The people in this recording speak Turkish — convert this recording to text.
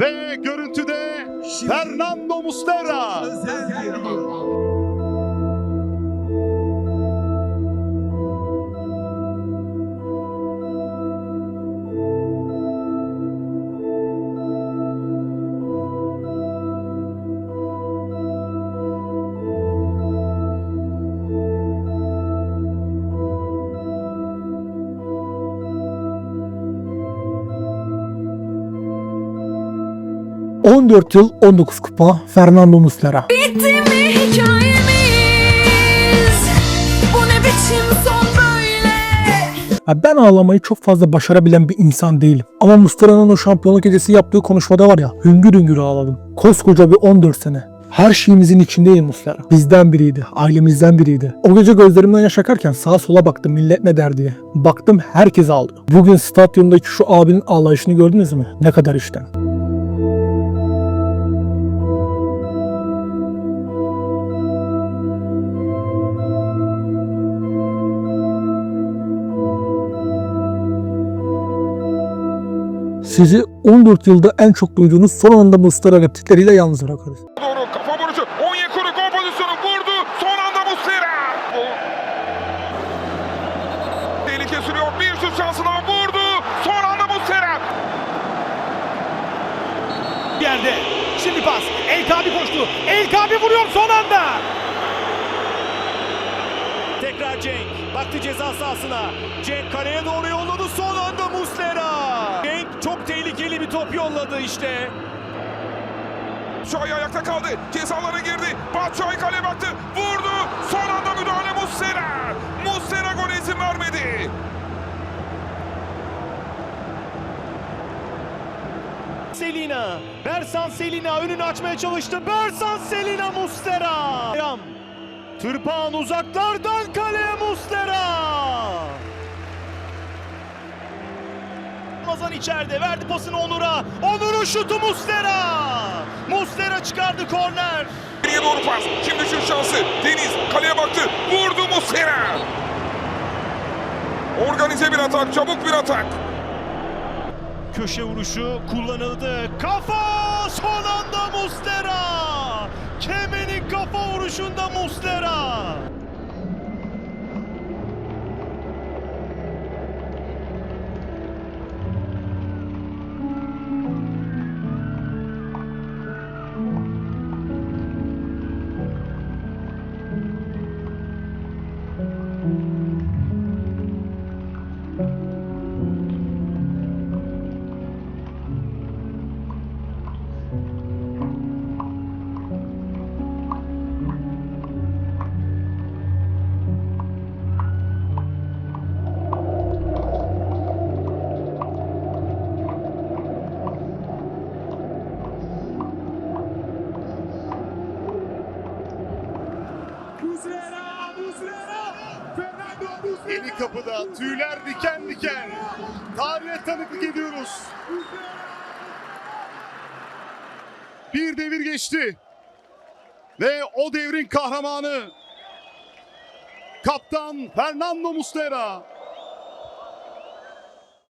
Ve görüntüde Fernando Muslera. 14 yıl 19 kupa Fernando Muslera. Bitti mi hikayemiz? Bu ne biçim son böyle? Ben ağlamayı çok fazla başarabilen bir insan değilim. Ama Muslera'nın o şampiyonluk gecesi yaptığı konuşmada var ya hüngür hüngür ağladım. Koskoca bir 14 sene. Her şeyimizin içindeydi Muslera. Bizden biriydi, ailemizden biriydi. O gece gözlerimden yaş akarken sağa sola baktım millet ne der diye. Baktım herkes ağlıyor. Bugün stadyumdaki şu abinin ağlayışını gördünüz mü? Ne kadar işten. Sizi 14 yılda en çok duyduğunuz son anda Muslera replikleriyle yalnız bırakırız. Doğru kafa vuruşu. Onyekuru gol pozisyonu vurdu. Son anda Muslera. Bu. Tehlike sürüyor. Bir şut şansına vurdu. Son anda Muslera. yerde. Şimdi pas. El Kabi koştu. El Kabi vuruyor son anda. Tekrar Cenk. Baktı ceza sahasına. Cenk kaleye doğru yolladı. Son anda Muslera. Cenk çok tehlikeli bir top yolladı işte. Şuay ayakta kaldı. Cezalara girdi. Batshuayi kaleye baktı. Vurdu. Son anda müdahale Muslera. Muslera gol izin vermedi. Selina. Bersan Selina önünü açmaya çalıştı. Bersan Selina Muslera. Tırpan uzaklardan kaleye Muslera. Ramazan içeride verdi pasını Onur'a. Onur'un şutu Muslera. Muslera çıkardı korner. Geriye doğru pas. Şimdi şut şansı. Deniz kaleye baktı. Vurdu Muslera. Organize bir atak. Çabuk bir atak. Köşe vuruşu kullanıldı. Kafa son anda Muslera. Kemenin kafa vuruşunda Muslera. Eli kapıda, tüyler diken diken. Tarihe tanıklık ediyoruz. Bir devir geçti. Ve o devrin kahramanı Kaptan Fernando Muslera